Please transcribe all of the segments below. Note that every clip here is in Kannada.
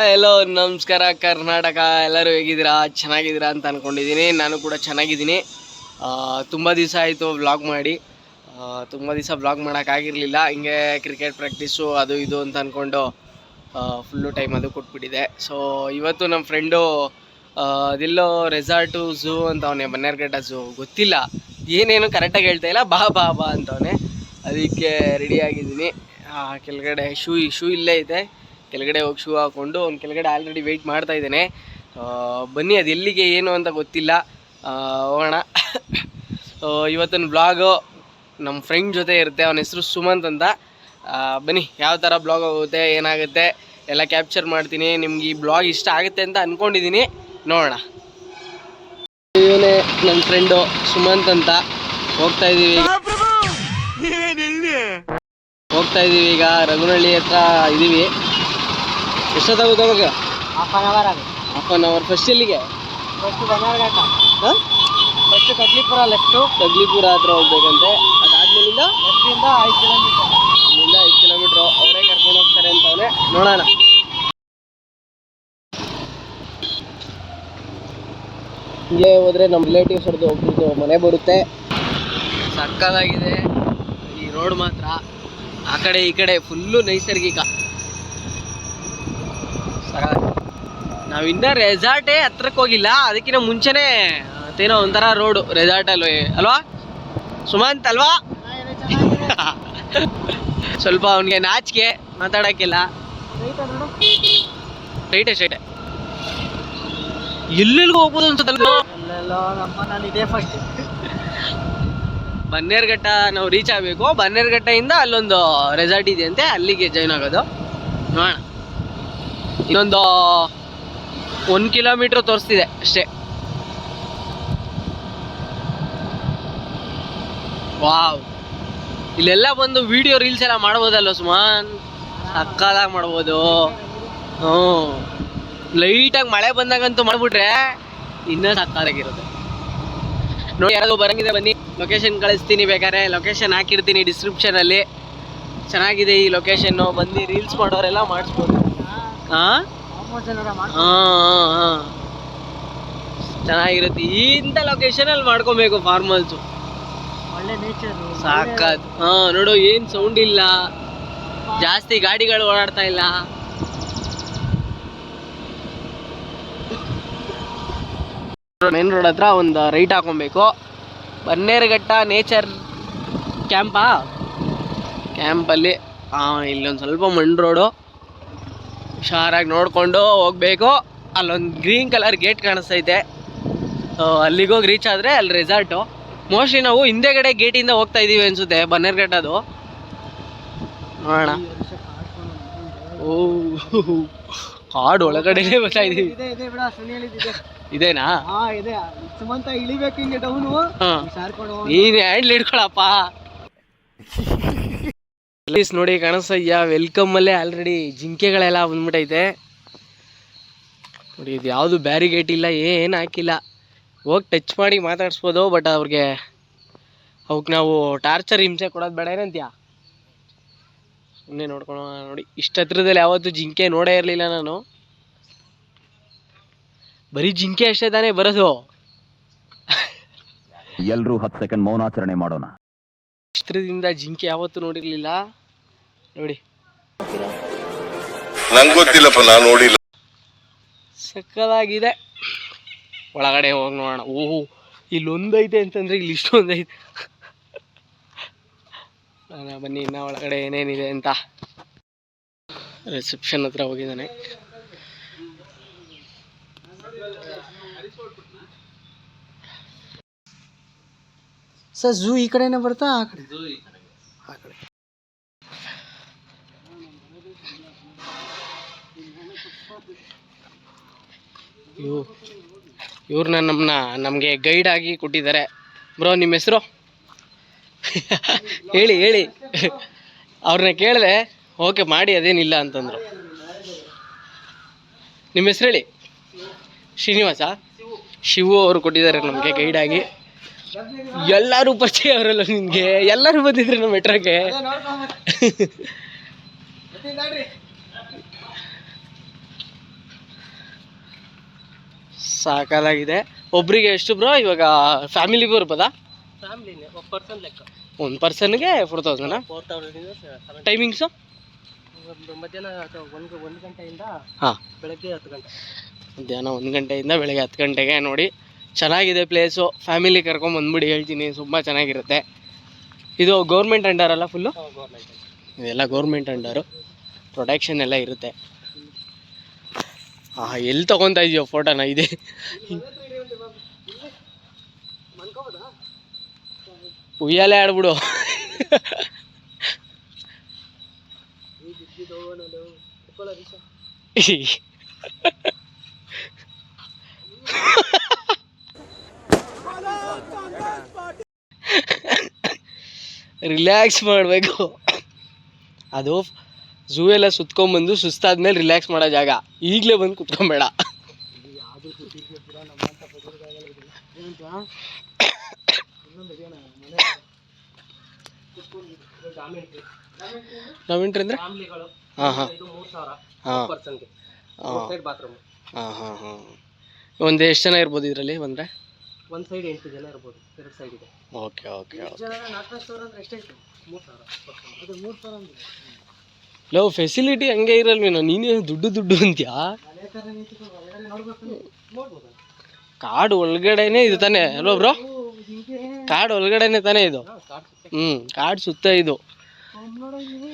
ಹಲೋ ನಮಸ್ಕಾರ, ಕರ್ನಾಟಕ. ಎಲ್ಲರೂ ಹೇಗಿದ್ದೀರಾ? ಚೆನ್ನಾಗಿದ್ದೀರಾ ಅಂತ ಅಂದ್ಕೊಂಡಿದ್ದೀನಿ ನಾನು ಕೂಡ ಚೆನ್ನಾಗಿದ್ದೀನಿ. ತುಂಬ ದಿವಸ ಆಯಿತು ವ್ಲಾಗ್ ಮಾಡಿ. ತುಂಬ ದಿವಸ ವ್ಲಾಗ್ ಮಾಡೋಕ್ಕಾಗಿರಲಿಲ್ಲ ಹಿಂಗೆ ಕ್ರಿಕೆಟ್ ಪ್ರಾಕ್ಟೀಸು ಅದು ಇದು ಅಂತ ಅಂದ್ಕೊಂಡು ಫುಲ್ಲು ಟೈಮ್ ಅದು ಕೊಟ್ಬಿಟ್ಟಿದೆ. ಸೊ ಇವತ್ತು ನಮ್ಮ ಫ್ರೆಂಡು ಅದೆಲ್ಲೋ ರೆಸಾರ್ಟು ಝೂ ಅಂತ ಅವನೇ, ಬನ್ನೇರ್ಘಟ್ಟ ಝೂ ಗೊತ್ತಿಲ್ಲ. ಏನೇನು ಕರೆಕ್ಟಾಗಿ ಹೇಳ್ತಾ ಇಲ್ಲ. ಬಾ ಬಾ ಬಾ ಅಂತವನೆ ಅದಕ್ಕೆ ರೆಡಿಯಾಗಿದ್ದೀನಿ ಕೆಳಗಡೆ ಶೂ ಶೂ ಇಲ್ಲೇ ಇದೆ. ಕೆಳಗಡೆ ಹೋಗಿ ಶೂ ಹಾಕ್ಕೊಂಡು ಅವ್ನು ಕೆಳಗಡೆ ಆಲ್ರೆಡಿ ವೆಯ್ಟ್ ಮಾಡ್ತಾ ಇದ್ದೇನೆ. ಬನ್ನಿ ಅದು ಎಲ್ಲಿಗೆ ಏನು ಅಂತ ಗೊತ್ತಿಲ್ಲ. ಹೋಗೋಣ. ಇವತ್ತಿನ ಬ್ಲಾಗು ನಮ್ಮ ಫ್ರೆಂಡ್ ಜೊತೆ ಇರುತ್ತೆ. ಅವನ ಹೆಸರು ಸುಮಂತ್ ಅಂತ. ಬನ್ನಿ ಯಾವ ಥರ ಬ್ಲಾಗ್ ಹೋಗುತ್ತೆ ಏನಾಗುತ್ತೆ ಎಲ್ಲ ಕ್ಯಾಪ್ಚರ್ ಮಾಡ್ತೀನಿ. ನಿಮ್ಗೆ ಈ ಬ್ಲಾಗ್ ಇಷ್ಟ ಆಗುತ್ತೆ ಅಂತ ಅಂದ್ಕೊಂಡಿದ್ದೀನಿ ನೋಡೋಣ. ಇವನೇ ನನ್ನ ಫ್ರೆಂಡು ಸುಮಂತ್ ಅಂತ. ಹೋಗ್ತಾ ಇದ್ದೀವಿ ಹೋಗ್ತಾ ಇದ್ದೀವಿ ಈಗ. ರಘುನಳ್ಳಿ ಹತ್ರ ಇದ್ದೀವಿ ಎಷ್ಟೊತ್ತಾಗುತ್ತೆ ಅವಾಗ? ಹಾಫ್ ಅನ್ ಅವರ್ ಆಗುತ್ತೆ. ಹಾಫ್ ಅನ್ ಅವರ್ ಫಸ್ಟ್ ಎಲ್ಲಿಗೆ? ಫಸ್ಟ್ ಬನ್ನಾರ್ಘಟ್ಟ ಹಾಂ? ಫಸ್ಟ್ ಕಗ್ಲಿಪುರ ಲೆಫ್ಟು ಕಗ್ಲಿಪುರ ಹತ್ರ ಹೋಗ್ಬೇಕಂತೆ. ಅದಾದ್ಮೇಲಿಂದ? ಲೆಫ್ಟಿಂದ ಐದು ಕಿಲೋಮೀಟರ್ ಅಲ್ಲಿಂದ ಐದು ಕಿಲೋಮೀಟ್ರು ಅವರೇ ಕರ್ಕೊಂಡು ಹೋಗ್ತಾರೆ ಅಂತವನೇ ನೋಡೋಣ. ಇಲ್ಲೇ ಹೋದ್ರೆ ನಮ್ಮ ರಿಲೇಟಿವ್ಸ್ ಅವ್ರದ್ದು ಹೋಗ್ಬಿಟ್ಟು ಮನೆ ಬರುತ್ತೆ. ಸಕ್ಕದಾಗಿದೆ ಈ ರೋಡ್ ಮಾತ್ರ. ಆ ಕಡೆ ಈ ಕಡೆ ಫುಲ್ಲು ನೈಸರ್ಗಿಕ. ನಾವು ಇನ್ನ ರೆಸಾರ್ಟೇ ಹತ್ರಕ್ಕೆ ಹೋಗಿಲ್ಲ ಅದಕ್ಕಿಂತ ಮುಂಚೆನೇ, ಅದೇನೋ ಒಂಥರ ರೋಡು ರೆಸಾರ್ಟಲ್ಲಿ ಅಲ್ವಾ? ಸುಮಂತ್ ಅಲ್ವಾ? ಸ್ವಲ್ಪ ಅವನಿಗೆ ನಾಚಿಕೆ, ಮಾತಾಡೋಕ್ಕಿಲ್ಲ. ರೈಟೇ ಸ್ಟ್ರೈಟೆ ಎಲ್ಲೆಲ್ಲಿಗೂ ಹೋಗ್ಬೋದು ಅನ್ಸುತ್ತಲ್ಲ ಇದೇ ಬನ್ನೇರ್ಘಟ್ಟ ನಾವು ರೀಚ್ ಆಗಬೇಕು. ಬನ್ನೇರ್ಘಟ್ಟದಿಂದ ಅಲ್ಲೊಂದು ರೆಸಾರ್ಟ್ ಇದೆ ಅಂತೆ, ಅಲ್ಲಿಗೆ ಜಾಯ್ನ್ ಆಗೋದು. ನೋಡೋಣ. ಇನ್ನೊಂದು ಒಂದು ಕಿಲೋಮೀಟ್ರ್ ತೋರಿಸ್ತಿದೆ ಅಷ್ಟೇ. ವಾವ್. ಇಲ್ಲೆಲ್ಲ ಬಂದು ವಿಡಿಯೋ ರೀಲ್ಸ್ ಎಲ್ಲ ಮಾಡ್ಬೋದಲ್ಲ ಸುಮಾನ್? ಅಕ್ಕದಾಗ ಮಾಡ್ಬೋದು. ಹ್ಞೂ. ಲೈಟಾಗಿ ಮಳೆ ಬಂದಾಗಂತೂ ಮಾಡ್ಬಿಟ್ರೆ ಇನ್ನೂ ಸಕ್ಕದಾಗಿರುತ್ತೆ ನೋಡಿ, ಯಾರಾದರೂ ಬರಂಗಿದೆ ಬನ್ನಿ. ಲೊಕೇಶನ್ ಕಳಿಸ್ತೀನಿ ಬೇಕಾದ್ರೆ. ಲೊಕೇಶನ್ ಹಾಕಿರ್ತೀನಿ ಡಿಸ್ಕ್ರಿಪ್ಷನಲ್ಲಿ ಚೆನ್ನಾಗಿದೆ ಈ ಲೊಕೇಶನ್ನು ಬಂದು ರೀಲ್ಸ್ ಮಾಡೋರೆಲ್ಲ ಮಾಡಿಸ್ಬೋದು. ಹಾಂ ಚೆನ್ನಾಗಿರುತ್ತೆ. ಇಂಥ ಲೊಕೇಶನಲ್ಲಿ ಮಾಡ್ಕೊಬೇಕು ಫಾರ್ಮಲ್ಸು ಒಳ್ಳೆ ನೇಚರ್ ಸಾಕಾದ್. ಹಾಂ ನೋಡು ಏನು ಸೌಂಡ್ ಇಲ್ಲ. ಜಾಸ್ತಿ ಗಾಡಿಗಳು ಓಡಾಡ್ತಾ ಇಲ್ಲ. ಮೇನ್ ರೋಡ್ ಹತ್ರ ಒಂದು ರೈಟ್ ಹಾಕೊಬೇಕು. ಬನ್ನೇರುಘಟ್ಟ ನೇಚರ್ ಕ್ಯಾಂಪಾ ಕ್ಯಾಂಪಲ್ಲಿ ಹಾಂ ಇಲ್ಲೊಂದು ಸ್ವಲ್ಪ ಮಣ್ಣು ರೋಡು ಹುಷಾರಾಗಿ ನೋಡಿಕೊಂಡು ಹೋಗ್ಬೇಕು. ಅಲ್ಲೊಂದು ಗ್ರೀನ್ ಕಲರ್ ಗೇಟ್ ಕಾಣಿಸ್ತೈತೆ. ಅಲ್ಲಿಗೆ ಅಲ್ಲಿಗೋಗಿ ರೀಚ್ ಆದರೆ ಅಲ್ಲಿ ರೆಸಾರ್ಟು ಮೋಸ್ಟ್ಲಿ ನಾವು ಹಿಂದೆಗಡೆ ಗೇಟಿಂದ ಹೋಗ್ತಾ ಇದ್ದೀವಿ ಅನಿಸುತ್ತೆ ಅನ್ಸುತ್ತೆ ಬನ್ನೇರ್ಘಟ್ಟದು ನೋಡೋಣ. ಓ ಕಾಡು ಒಳಗಡೆ ಬರ್ತಾ ಇದೀವಿ. ಇದೆ ಇದೆ ಬಿಡ ಸುನಿ ಹೇಳಿದ್ದೆ ಇದೇನಾ? ನೀನು ಹ್ಯಾಂಡ್ಲ್ ಹಿಡ್ಕೊಳಪ್ಪ ಪ್ಲೀಸ್ ನೋಡಿ ಕಾಣಿಸ್ತಾ ವೆಲ್ಕಮ್ ಅಲ್ಲೇ ಆಲ್ರೆಡಿ ಜಿಂಕೆಗಳೆಲ್ಲ ಬಂದ್ಬಿಟ್ಟೈತೆ ನೋಡಿ, ಇದು ಯಾವುದು ಬ್ಯಾರಿಗೇಟ್ ಇಲ್ಲ, ಏನು ಹಾಕಿಲ್ಲ. ಹೋಗಿ ಟಚ್ ಮಾಡಿ ಮಾತಾಡ್ಸ್ಬೋದು ಬಟ್ ಅವ್ರಿಗೆ ಅವಕ್ಕೆ ನಾವು ಟಾರ್ಚರ್ ಹಿಂಸೆ ಕೊಡೋದು ಬೇಡ, ಏನಂತೀಯ? ಸುಮ್ಮನೆ ನೋಡ್ಕೊಳ ನೋಡಿ. ಇಷ್ಟು ಹತ್ರದಲ್ಲಿ ಯಾವತ್ತೂ ಜಿಂಕೆ ನೋಡೇ ಇರಲಿಲ್ಲ ನಾನು. ಬರೀ ಜಿಂಕೆ ಅಷ್ಟೇ ತಾನೇ ಬರೋದು. ಎಲ್ಲರೂ ಹತ್ತು ಸೆಕೆಂಡ್ ಮೌನಾಚರಣೆ ಮಾಡೋಣ. ಚಿತ್ರದಿಂದ ಜಿಂಕೆ ಯಾವತ್ತೂ ನೋಡಿರ್ಲಿಲ್ಲ. ನೋಡಿ. ನಂಗೆ ಗೊತ್ತಿಲ್ಲಪ್ಪ ನಾನು ನೋಡಿಲ್ಲ. ಸಕ್ಕದಾಗಿದೆ ಒಳಗಡೆ ಹೋಗಿ ನೋಡೋಣ. ಓಹೋ ಇಲ್ಲೊಂದೈತೆ ಅಂತಂದ್ರೆ ಇಲ್ಲಿ ಇಷ್ಟೊಂದೈತೆ. ನಾನು ಬನ್ನಿ ಇನ್ನ ಒಳಗಡೆ ಏನೇನಿದೆ ಅಂತ. ರಿಸೆಪ್ಷನ್ ಹತ್ರ ಹೋಗಿದ್ದಾನೆ. ಸರ್ ಝೂ ಈ ಕಡೆನೇ ಬರ್ತಾ ಆ ಕಡೆ? ಆ ಕಡೆ. ಇವು ಇವ್ರನ್ನ ನಮ್ಮನ್ನ ನಮಗೆ ಗೈಡ್ ಆಗಿ ಕೊಟ್ಟಿದ್ದಾರೆ. ಬ್ರೋ ನಿಮ್ಮ ಹೆಸರು? ಹೇಳಿ ಹೇಳಿ. ಅವ್ರನ್ನ ಕೇಳಿದೆ. ಓಕೆ ಮಾಡಿ ಅದೇನಿಲ್ಲ ಅಂತಂದರು. ನಿಮ್ಮ ಹೆಸರು ಹೇಳಿ? ಶ್ರೀನಿವಾಸ? ಶಿವು ಅವರು ಕೊಟ್ಟಿದ್ದಾರೆ ನಮಗೆ ಗೈಡ್ ಆಗಿ. ಎಲ್ಲರೂ ಪರಿಚಯ ಅವರಲ್ಲ ನಿಮಗೆ. ಎಲ್ಲರೂ ಬಂದಿದ್ರು ನಮ್ಮ ಮೆಟ್ರೋಗೆ ಸಾಕಾಗಿದೆ ಒಬ್ರಿಗೆ ಎಷ್ಟು ಬ್ರೋ ಇವಾಗ ಫ್ಯಾಮಿಲಿ ಬರ್ಬೋದಾ ಒಂದು ಪರ್ಸನ್ಗೆ ಫೋರ್ ತೌಸಂಡ್ ಟೈಮಿಂಗ್ಸು ಮಧ್ಯಾಹ್ನ ಒಂದು ಗಂಟೆಯಿಂದ ಹಾಂ. ಬೆಳಗ್ಗೆ ಹತ್ತು ಗಂಟೆ. ಮಧ್ಯಾಹ್ನ ಒಂದು ಗಂಟೆಯಿಂದ ಬೆಳಗ್ಗೆ ಹತ್ತು ಗಂಟೆಗೆ ನೋಡಿ. ಚೆನ್ನಾಗಿದೆ ಪ್ಲೇಸು ಫ್ಯಾಮಿಲಿ ಕರ್ಕೊಂಡು ಬಂದ್ಬಿಡಿ, ಹೇಳ್ತೀನಿ. ತುಂಬ ಚೆನ್ನಾಗಿರುತ್ತೆ. ಇದು ಗೌರ್ಮೆಂಟ್ ಅಂಡರ್ ಅಲ್ಲ ಫುಲ್ಲು ಇದೆಲ್ಲ ಗೌರ್ಮೆಂಟ್ ಅಂಡರು ಪ್ರೊಟೆಕ್ಷನ್ ಎಲ್ಲ ಇರುತ್ತೆ. ಹಾಂ ಎಲ್ಲಿ ತೊಗೊತಾ ಇದೆಯೋ ಫೋಟೋನ ಇದೆ. ಉಯ್ಯಾಲೆ ಆಡ್ಬಿಡು. ರಿಲ್ಯಾಕ್ಸ್ ಮಾಡಬೇಕು. ಅದು ಝೂ ಎಲ್ಲ ಸುತ್ಕೊಂಬಂದು ಸುಸ್ತಾದ್ಮೇಲೆ ರಿಲ್ಯಾಕ್ಸ್ ಮಾಡೋ ಜಾಗ. ಈಗಲೇ ಬಂದು ಕುತ್ಕೊಂಬೇಡ. ಅಂದ್ರೆ? ಹಾಂ ಹಾಂ. ಒಂದು ಎಷ್ಟು ಜನ ಇರ್ಬೋದು ಇದರಲ್ಲಿ ಬಂದರೆ? ಒಂದು ಸೈಡ್ ಎಂಟು ಜನ ಇರ್ಬೋದು ಎರಡು ಸೈಡ್ ಇದೆ. ಓಕೆ ಓಕೆ ಜನ ನಾಲ್ಕು ಸಾವಿರ ಅಂದ್ರೆ ಎಷ್ಟಾಯ್ತು ಮೂರು ಸಾವಿರ ಅದು ಮೂರು ಸಾವಿರ ಅಂದ್ರೆ ಲವ್ ಫೆಸಿಲಿಟಿ ಹಂಗೆ ಇರಲ್ವೇನೋ ನೀನೇ ದುಡ್ಡು ದುಡ್ಡು ಅಂತ್ಯಾ? ಕಾಡ್ ಥರ ನಿಂತ್ಕೊಂಡು ಹೊರಗಡೆ ನೋಡ್ಬೇಕು ನೋಡ್ಬೋದಾ? ಕಾಡು ಒಳಗಡೆನೆ ಇದು ತಾನೆ ಅಲ್ವಾ ಬ್ರೋ? ಕಾಡ್ ಒಳಗಡೆನೆ ತಾನೇ ಇದು? ಹ್ಮ್ ಹ್ಞೂ ಕಾಡು ಸುತ್ತ ಇದು. ನೀವು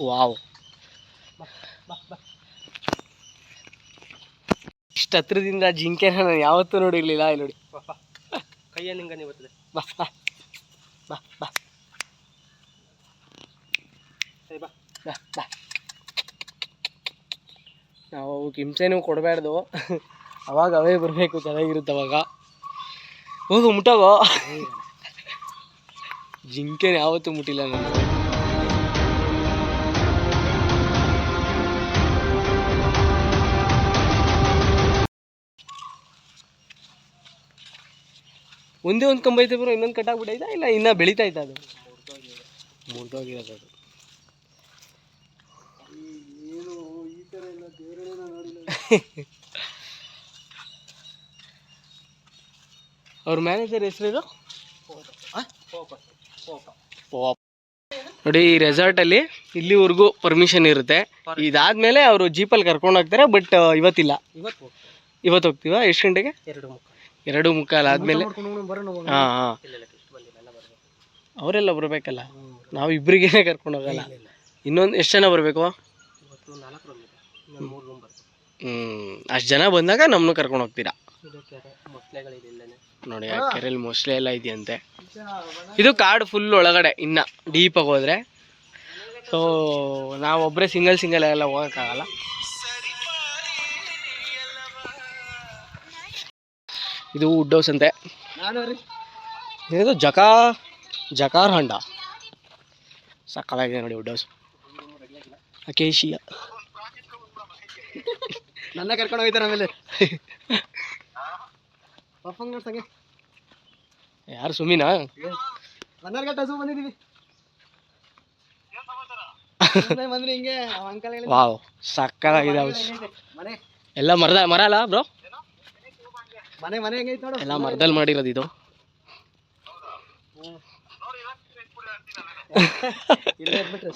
ವಾವ್. ಇಷ್ಟು ಹತ್ರದಿಂದ ಜಿಂಕೆನ ನಾನು ಯಾವತ್ತೂ ನೋಡಿರ್ಲಿಲ್ಲ ಇಲ್ಲಿ ನೋಡಿ. ಕೈಯ ನಿಂಗ ನೀವು ಬಾ ಬಾ ಬಾ ಬಾ. ಸರಿ ಬಾ ಬಾ ಬಾ. ನಾವು ಹಿಂಸೆನೂ ಕೊಡಬಾರ್ದು. ಅವಾಗ ಅವೇ ಬರಬೇಕು ಚೆನ್ನಾಗಿರುತ್ತೆ ಅವಾಗ. ಹೋಗು ಮುಟ್ಟೋಗೋ. ಜಿಂಕೆನ ಯಾವತ್ತೂ ಮುಟ್ಟಿಲ್ಲ ನಾನು ಒಂದೇ ಒಂದು ಕಂಬ ಐತೆ ಬರೋ ಇನ್ನೊಂದು ಕಟ್ಟಾಗ್ಬಿಟ್ಟೈತಾ ಇಲ್ಲ ಇನ್ನ ಬೆಳೀತಾ ಇದ್ದ ಅದು? ಮುರಿದೋಗಿರೋದು ಅವ್ರ ಮ್ಯಾನೇಜರ್ ಹೆಸರು ನೋಡಿ ಈ ರೆಸಾರ್ಟಲ್ಲಿ ಇಲ್ಲಿವರೆಗೂ ಪರ್ಮಿಷನ್ ಇರುತ್ತೆ. ಇದಾದ್ಮೇಲೆ ಅವರು ಜೀಪಲ್ಲಿ ಕರ್ಕೊಂಡು ಹೋಗ್ತಾರೆ ಬಟ್ ಇವತ್ತಿಲ್ಲ. ಇವತ್ತು ಇವತ್ತು ಹೋಗ್ತೀವ? ಎಷ್ಟು ಗಂಟೆಗೆ? ಎರಡು ಮುಖ ಎರಡು ಮುಕ್ಕಾಲು ಆದ್ಮೇಲೆ ಹಾಂ ಹಾಂ. ಅವರೆಲ್ಲ ಬರಬೇಕಲ್ಲ? ನಾವು ಇಬ್ಬರಿಗೇನೆ ಕರ್ಕೊಂಡು ಹೋಗಲ್ಲ. ಇನ್ನೊಂದು ಎಷ್ಟು ಜನ ಬರಬೇಕು? ಹ್ಞೂ ಅಷ್ಟು ಜನ ಬಂದಾಗ ನಮ್ಮನ್ನು ಕರ್ಕೊಂಡು ಹೋಗ್ತೀರಾ? ನೋಡಿ ಆ ಕೆರೆಯಲ್ಲಿ ಮೊಸಳೆ ಎಲ್ಲ ಇದೆಯಂತೆ. ಇದು ಕಾಡು ಫುಲ್ ಒಳಗಡೆ ಇನ್ನ ಡೀಪಾಗಿ ಹೋದ್ರೆ. ಸೊ ನಾವೊಬ್ಬರೇ ಸಿಂಗಲ್ ಸಿಂಗಲ್ ಎಲ್ಲ ಹೋಗೋಕ್ಕಾಗಲ್ಲ. ಇದು ವುಡ್ ಹೌಸ್ ಅಂತೆ ಏನಿದು ಜಕಾ ಜಕಾರ್ ಹಂಡ. ಸಕ್ಕಲಾಗಿದೆ ನೋಡಿ ವುಡ್ ಹೌಸ್ ಅಕೇಶಿಯ. ನನ್ನ ಕರ್ಕೊಂಡು ಹೋಗ್ತಾರೆ ಆಮೇಲೆ. ಯಾರು ಸುಮಿನಾ ಹನ್ನೆರಡು ಗಂಟೆ ಹಸು ಬಂದಿದ್ದೀವಿ ವಾವ್ ಸಕ್ಕಲಾಗಿದೆ ಹೌಸ್ ಎಲ್ಲ ಮರದ ಮರ ಅಲ್ಲ ಬ್ರೋ? ಮನೆ ಮನೆ ಹೆಂಗೈತೆ ನೋಡು. ಎಲ್ಲ ಮರದಲ್ಲಿ ಮಾಡಿರೋದು ಇದು. ಇಲ್ಲೇ ಇದ್ಬಿಟ್ರೆ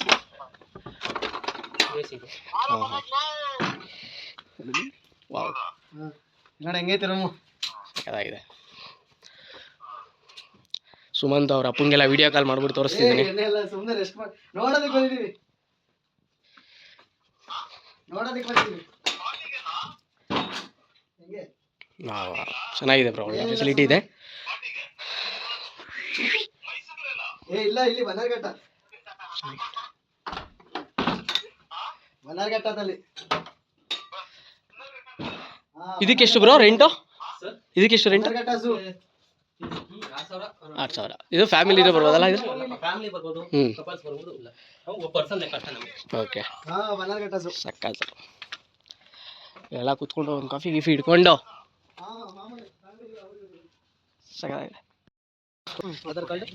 ವಾವ್. ನೋಡಿ ಹೆಂಗೈತೆ ರೂಮು? ಸಕ್ಕತ್ತಾಗಿದೆ ಸುಮಂತ್ ಅವ್ರ ಅಪ್ಪಂಗೆಲ್ಲ ವಿಡಿಯೋ ಕಾಲ್ ಮಾಡ್ಬಿಟ್ಟು ತೋರಿಸ್ತಿದ್ದೀನಿ. ಎಲ್ಲ ಸುಮ್ಮನೆ ರೆಸ್ಟ್ ಮಾಡಿ ನೋಡೋದಕ್ಕೆ ಬಂದಿದ್ದೀವಿ. ನೋಡೋದಕ್ಕೆ ಬಂದಿದ್ದೀವಿ ಹೆಂಗೆ ವಾವ್, ವಾವ್. ಚೆನ್ನಾಗಿದೆ ಬ್ರೋ ಒಳ್ಳೆ ಫೆಸಿಲಿಟಿ ಇದೆ. ಏ ಇಲ್ಲ ಇಲ್ಲಿ ಬನ್ನರ್ಘಟ್ಟ ಇದಕ್ಕೆ ಇದಕ್ಕೆಷ್ಟು ಬ್ರೋ ರೆಂಟು ಇದಕ್ಕೆಷ್ಟು ರೆಂಟ್ ಆರು ಸಾವಿರ. ಇದು ಫ್ಯಾಮಿಲಿ ಬರ್ಬೋದಲ್ಲ ಇದು? ಫ್ಯಾಮಿಲಿ ಬರ್ಬೋದು ಹ್ಞೂ ಓಕೆ ಹಾ ಬನ್ನರ್ಘಟ್ಟ ಝೂ ಸಕ್ಕತ್. ಎಲ್ಲ ಕುತ್ಕೊಂಡು ಒಂದು ಕಾಫಿ ಗಿಫಿ ಇಟ್ಕೊಂಡು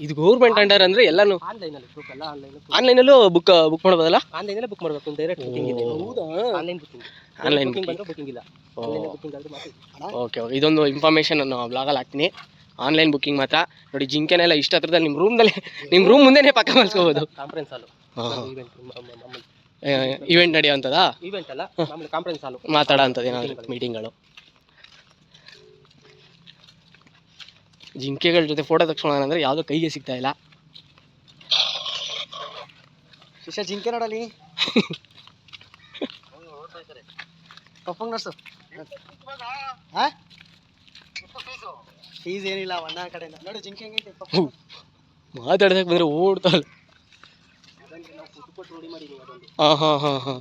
ಇದು ಗೌರ್ಮೆಂಟ್ ಅಂಡರ್ ಅಂದ್ರೆ ಎಲ್ಲಾನು? ಆನ್ಲೈನಲ್ಲಿ ಬುಕ್ ಎಲ್ಲ ಆನ್ಲೈನ್ ಆನ್ಲೈನಲ್ಲೂ ಬುಕ್ ಬುಕ್ ಮಾಡ್ಬೋದಲ್ಲ? ಆನ್ಲೈನಲ್ಲೇ ಬುಕ್ ಮಾಡಬೇಕು ಡೈರೆಕ್ಟ್ ಬುಕಿಂಗ್ ಇದೆ. ಹೌದಾ? ಆನ್ಲೈನ್ ಬುಕಿಂಗ್ ಆನ್ಲೈನ್ ಬುಕಿಂಗ್ ಬಂದ್ರೆ ಬುಕಿಂಗ್ ಇಲ್ಲ. ಬುಕಿಂಗ್ ಆದ್ರೆ ಮಾತ್ರ ಓಕೆ ಇದೊಂದು ಇನ್ಫಾರ್ಮೇಷನ್ ನಾನು ಬ್ಲಾಗಲ್ಲಿ ಹಾಕ್ತೀನಿ. ಆನ್ಲೈನ್ ಬುಕ್ಕಿಂಗ್ ಮಾತ್ರ. ನೋಡಿ ಜಿಂಕೆನೆಲ್ಲ ಇಷ್ಟ ಹತ್ರದಲ್ಲಿ ನಿಮ್ಮ ರೂಮ್ದಲ್ಲಿ ನಿಮ್ಮ ರೂಮ್ ಮುಂದೆನೇ ಪಕ್ಕ ಮಲ್ಸ್ಕೋಬೋದು ಕಾನ್ಫರೆನ್ಸ್ ಹಾಲು ಇವೆಂಟ್ ನಡೆಯೋಂಥದ್ದಾ ಇವೆಂಟ್ ಅಲ್ಲ ಮಾಮೂಲಿ ಕಾನ್ಫರೆನ್ಸ್ ಹಾಲು ಮಾತಾಡೋ ಅಂಥದ್ದು ಏನಾದ್ರು ಮೀಟಿಂಗ್ಗಳು ಜಿಂಕೆಗಳ ಜೊತೆ ಫೋಟೋ ತಗ್ಸೋಣ ಅಂದರೆ ಯಾವುದೋ ಕೈಗೆ ಸಿಗ್ತಾ ಇಲ್ಲ. ವಿಷಯ ಜಿಂಕೆ ನೋಡಲಿ ಪಪ್ಪಂಗ್ ಹಾ? ಫೀಸ್ ಏನಿಲ್ಲ ಒಂದ ಕಡೆಯಿಂದ. ನೋಡಿ ಜಿಂಕೆ ಹೆಂಗೈತೆ? ಬಂದರೆ ಓಡ್ತಾಳೆ ಹಾಂ ಹಾಂ ಹಾಂ ಹಾಂ.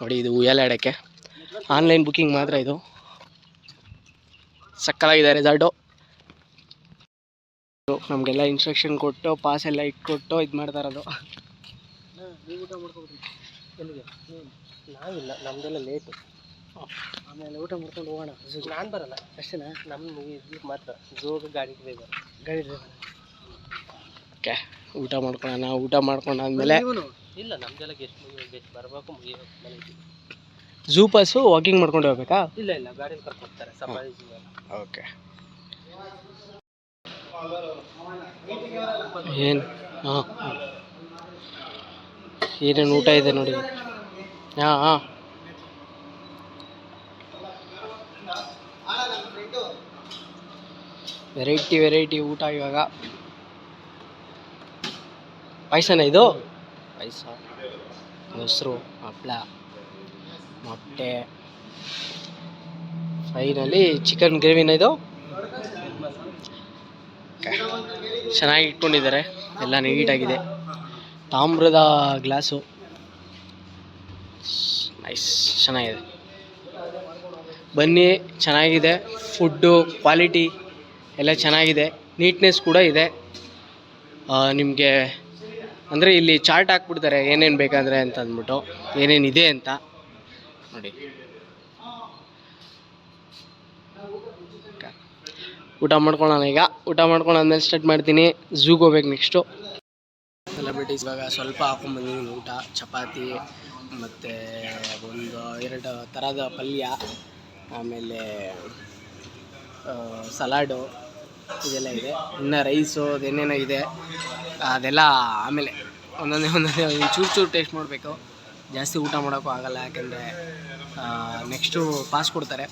ನೋಡಿ ಇದು ಉಯ್ಯಾಲೆ ಆಡೋಕ್ಕೆ ಆನ್ಲೈನ್ ಬುಕ್ಕಿಂಗ್ ಮಾತ್ರ ಇದು. ಸಕ್ಕಲಾಗಿದೆ ರಿಸಲ್ಟು ನಮಗೆಲ್ಲ ಇನ್ಸ್ಟ್ರಕ್ಷನ್ ಕೊಟ್ಟು ಪಾಸ್ ಎಲ್ಲ ಇಟ್ಕೊಟ್ಟು ಇದು ಮಾಡ್ತಾ ಇರೋದು. ನಾವಿಲ್ಲ ನಮ್ದೆಲ್ಲ ಲೇಟು ಆಮೇಲೆ ಊಟ ಮಾಡ್ಕೊಂಡು ಹೋಗೋಣ. ನಾನು ಬರಲ್ಲ ಅಷ್ಟೇನಾ? ನಮ್ಮ ಮಾತ್ರ ಜೋಗ ಗಾಡಿ ಡ್ರೈವರ್ ಗಾಡಿ ಡ್ರೈವರ್ ಓಕೆ ಊಟ ಮಾಡ್ಕೊಳ್ಳೋಣ ಊಟ ಮಾಡ್ಕೊಂಡಾದ್ಮೇಲೆ ಆದ್ಮೇಲೆ ಇಲ್ಲ ನಮ್ದೆಲ್ಲ ಗೆಸ್ಟ್ ಗೆಸ್ಟ್ ಬರಬೇಕು ಮುಗಿಯೋ ಮನೆಗೆ. ಝೂ ಪಾಸು ವಾಕಿಂಗ್ ಮಾಡ್ಕೊಂಡು ಹೋಗ್ಬೇಕಾ? ಇಲ್ಲ ಇಲ್ಲ ಗಾಡಿ ಕರ್ಕೊಂಡು ಹೋಗ್ತಾರೆ ಸಫಾರಿ ಓಕೆ ಏನು? ಹಾಂ ಏನೇನು ಊಟ ಇದೆ ನೋಡಿ. ಹಾಂ ಹಾಂ. ವೆರೈಟಿ ವೆರೈಟಿ ಊಟ ಇವಾಗ. ಪಾಯಸನ ಇದು? ಪಾಯಸ. ಮೊಸರು ಹಪ್ಪಳ ಮೊಟ್ಟೆ ಫೈನಲಿ ಚಿಕನ್ ಗ್ರೇವಿನ ಇದು. ಚೆನ್ನಾಗಿ ಇಟ್ಕೊಂಡಿದ್ದಾರೆ. ಎಲ್ಲ ನೀಟಾಗಿದೆ. ತಾಮ್ರದ ಗ್ಲಾಸು. ನೈಸ್ ಚೆನ್ನಾಗಿದೆ. ಬನ್ನಿ, ಚೆನ್ನಾಗಿದೆ. ಫುಡ್ಡು ಕ್ವಾಲಿಟಿ ಎಲ್ಲ ಚೆನ್ನಾಗಿದೆ. ನೀಟ್ನೆಸ್ ಕೂಡ ಇದೆ. ನಿಮಗೆ ಅಂದರೆ ಇಲ್ಲಿ ಚಾರ್ಟ್ ಹಾಕ್ಬಿಡ್ತಾರೆ ಏನೇನು ಬೇಕಂದರೆ ಅಂತ ಅಂದ್ಬಿಟ್ಟು. ಏನೇನಿದೆ ಅಂತ. ನೋಡಿ. ಊಟ ಮಾಡ್ಕೊಳ್ಳೋಣ ಈಗ. ಊಟ ಮಾಡ್ಕೊಂಡಾದ್ಮೇಲೆ ಸ್ಟಾರ್ಟ್ ಮಾಡ್ತೀನಿ. ಝೂಗೆ ಹೋಗ್ಬೇಕು ನೆಕ್ಸ್ಟು ಸೆಲೆಬ್ರಿಟೀಸ್ ಇವಾಗ ಸ್ವಲ್ಪ ಹಾಕೊಂಡ್ಬಂದಿದ್ದೀನಿ ಊಟ. ಚಪಾತಿ ಮತ್ತು ಒಂದು ಎರಡು ಥರದ ಪಲ್ಯ ಆಮೇಲೆ ಸಲಾಡು ಇದೆಲ್ಲ ಇದೆ. ಇನ್ನು ರೈಸು ಅದೇನೇನೋ ಇದೆ. ಅದೆಲ್ಲ ಆಮೇಲೆ ಒಂದೊಂದೇ ಒಂದೊಂದೇ ಒಂದು ಚೂರು ಚೂರು ಟೇಸ್ಟ್ ಮಾಡಬೇಕು. ಜಾಸ್ತಿ ಊಟ ಮಾಡೋಕ್ಕೂ ಆಗಲ್ಲ, ಯಾಕೆಂದರೆ ನೆಕ್ಸ್ಟು ಪಾಸ್ ಕೊಡ್ತಾರೆ.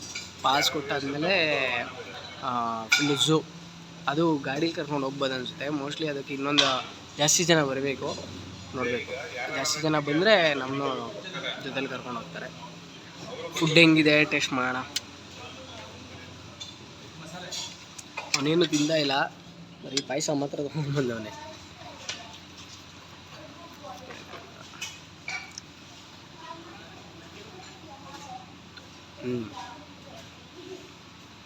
ಪಾಸ್ ಕೊಟ್ಟಾದಮೇಲೆ ಫುಲ್ಲು ಝೂ ಅದು ಗಾಡೀಲಿ ಕರ್ಕೊಂಡು ಹೋಗ್ಬೋದು ಅನಿಸುತ್ತೆ. ಮೋಸ್ಟ್ಲಿ ಅದಕ್ಕೆ ಇನ್ನೊಂದು ಜಾಸ್ತಿ ಜನ ಬರಬೇಕು. ನೋಡಬೇಕು. ಜಾಸ್ತಿ ಜನ ಬಂದರೆ ನಮ್ಮನ್ನು ಜೊತೆಲಿ ಕರ್ಕೊಂಡು ಹೋಗ್ತಾರೆ. ಫುಡ್ ಹೆಂಗಿದೆ? ಟೇಸ್ಟ್ ಮಾಡೋಣ. ಅವನೇನು ತಿಂದ ಇಲ್ಲ. ಬರೀ ಪಾಯಸ ಮಾತ್ರ ತೊಗೊಂಡು ಬಂದವನೇ. ಹ್ಞೂ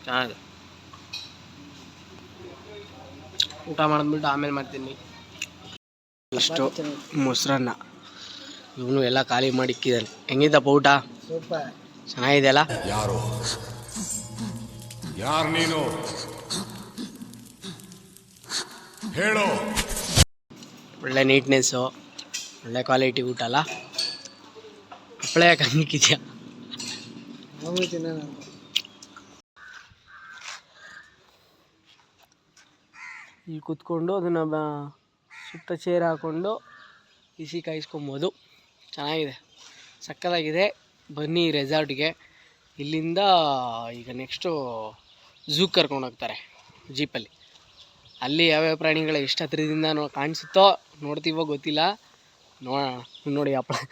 ಚೆನ್ನಾಗಿದೆ. ಊಟ ಮಾಡಿದ್ಬಿಟ್ಟು ಆಮೇಲೆ ಮಾಡ್ತೀನಿ. ಇಷ್ಟು ಮೊಸರನ್ನ. ಇವನು ಎಲ್ಲ ಖಾಲಿ ಮಾಡಿ ಇಕ್ಕಿದ್ದಾನೆ ಹೆಂಗಿದ್ದಪ್ಪ ಊಟ? ಸೂಪರ್. ಚೆನ್ನಾಗಿದೆಯಲ್ಲ? ಯಾರು? ಯಾರು ನೀನು? ಹೇಳು. ಒಳ್ಳೆ ನೀಟ್ನೆಸ್ಸು ಒಳ್ಳೆ ಕ್ವಾಲಿಟಿ ಊಟ ಅಲ್ಲ? ಹಪ್ಪಳ ಯಾಕೆ ಹಂಗಿಕ್ಕಿದ್ಯಾ ಇಲ್ಲಿ ಕೂತ್ಕೊಂಡು ಅದನ್ನು ಸುತ್ತ ಚೇರ್ ಹಾಕ್ಕೊಂಡು ಬಿಸಿ ಕಾಯಿಸ್ಕೊಬೋದು. ಚೆನ್ನಾಗಿದೆ. ಸಕ್ಕತ್ತಾಗಿದೆ. ಬನ್ನಿ ರೆಸಾರ್ಟ್ಗೆ ಇಲ್ಲಿಂದ ಈಗ ನೆಕ್ಸ್ಟು ಝೂ ಕರ್ಕೊಂಡು ಹೋಗ್ತಾರೆ ಜೀಪಲ್ಲಿ ಅಲ್ಲಿ. ಯಾವ್ಯಾವ ಪ್ರಾಣಿಗಳು ಎಷ್ಟು ಹತ್ತಿರದಿಂದ ನೋ, ಕಾಣಿಸುತ್ತೋ ನೋಡ್ತೀವೋ ಗೊತ್ತಿಲ್ಲ. ನೋಡೋಣ ನೋಡಿ, ಅಪ್ಲೈ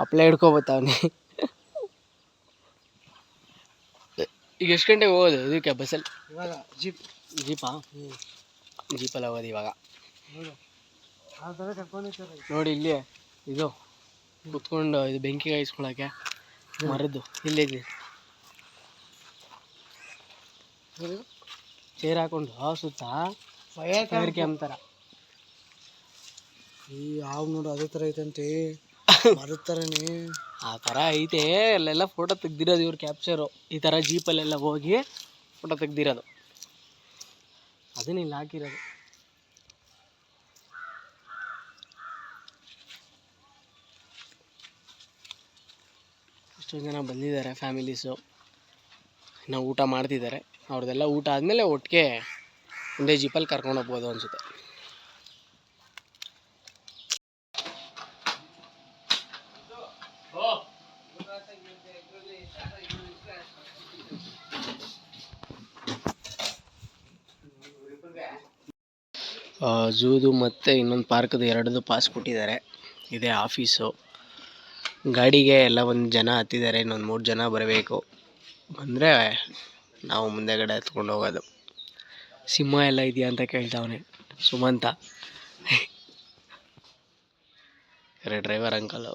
ಅಪ್ಲೈ ಹಿಡ್ಕೊಬತ್ತವನಿ. ಈಗ ಎಷ್ಟು ಗಂಟೆಗೆ ಹೋಗೋದು? ಇದಕ್ಕೆ ಬಸ್ಸಲ್ಲಿ ಇವಾಗ ಜೀಪ್ ಜೀಪಾ ಜೀಪಲ್ಲಿ ಹೋಗೋದು ಇವಾಗ. ನೋಡು. ಇಲ್ಲಿ ಇದು ಕುತ್ಕೊಂಡು ಇದು ಬೆಂಕಿ ಕಾಯಿಸ್ಕೊಳಕ್ಕೆ ಮರದ್ದು. ಇಲ್ಲಿದೆ ಚೇರ್ ಹಾಕೊಂಡು ಆ ಸುತ್ತ? ಫೈರ್ ಕ್ಯಾಂಪ್ ಥರ ಈ ಹಾವು ನೋಡು ಅದೇ ಥರ ಐತಂತೆ. ಮರದ ಥರನೇ ಆ ಥರ ಐತೆ, ಅಲ್ಲೆಲ್ಲ ಫೋಟೋ ತೆಗ್ದಿರೋದು ಇವ್ರು ಕ್ಯಾಪ್ಚರು ಈ ಥರ ಜೀಪಲ್ಲೆಲ್ಲ ಹೋಗಿ ಫೋಟೋ ತೆಗ್ದಿರೋದು. ಅದನ್ನ ಇಲ್ಲಿ ಹಾಕಿರೋದು. ಎಷ್ಟೊಂದು ಜನ ಬಂದಿದ್ದಾರೆ ಫ್ಯಾಮಿಲೀಸು ಇನ್ನು ಊಟ ಮಾಡ್ತಿದ್ದಾರೆ. ಅವ್ರದ್ದೆಲ್ಲ ಊಟ ಆದಮೇಲೆ ಒಟ್ಟಿಗೆ ಒಂದೇ ಜೀಪಲ್ಲಿ ಕರ್ಕೊಂಡು ಹೋಗ್ಬೋದು ಅನಿಸುತ್ತೆ. ಝೂದು ಮತ್ತು ಇನ್ನೊಂದು ಪಾರ್ಕ್ದು ಎರಡದು ಪಾಸ್ ಕೊಟ್ಟಿದ್ದಾರೆ. ಇದೇ ಆಫೀಸು ಗಾಡಿಗೆ ಎಲ್ಲ ಒಂದು ಜನ ಹತ್ತಿದ್ದಾರೆ, ಇನ್ನೊಂದು ಮೂರು ಜನ ಬರಬೇಕು. ಬಂದರೆ ನಾವು ಮುಂದೆಗಡೆ ಹತ್ಕೊಂಡು ಹೋಗೋದು. ಸಿಂಹ ಎಲ್ಲ ಇದೆಯಾ ಅಂತ ಕೇಳ್ತಾವನೆ, ಸುಮಂತ. Driver uncle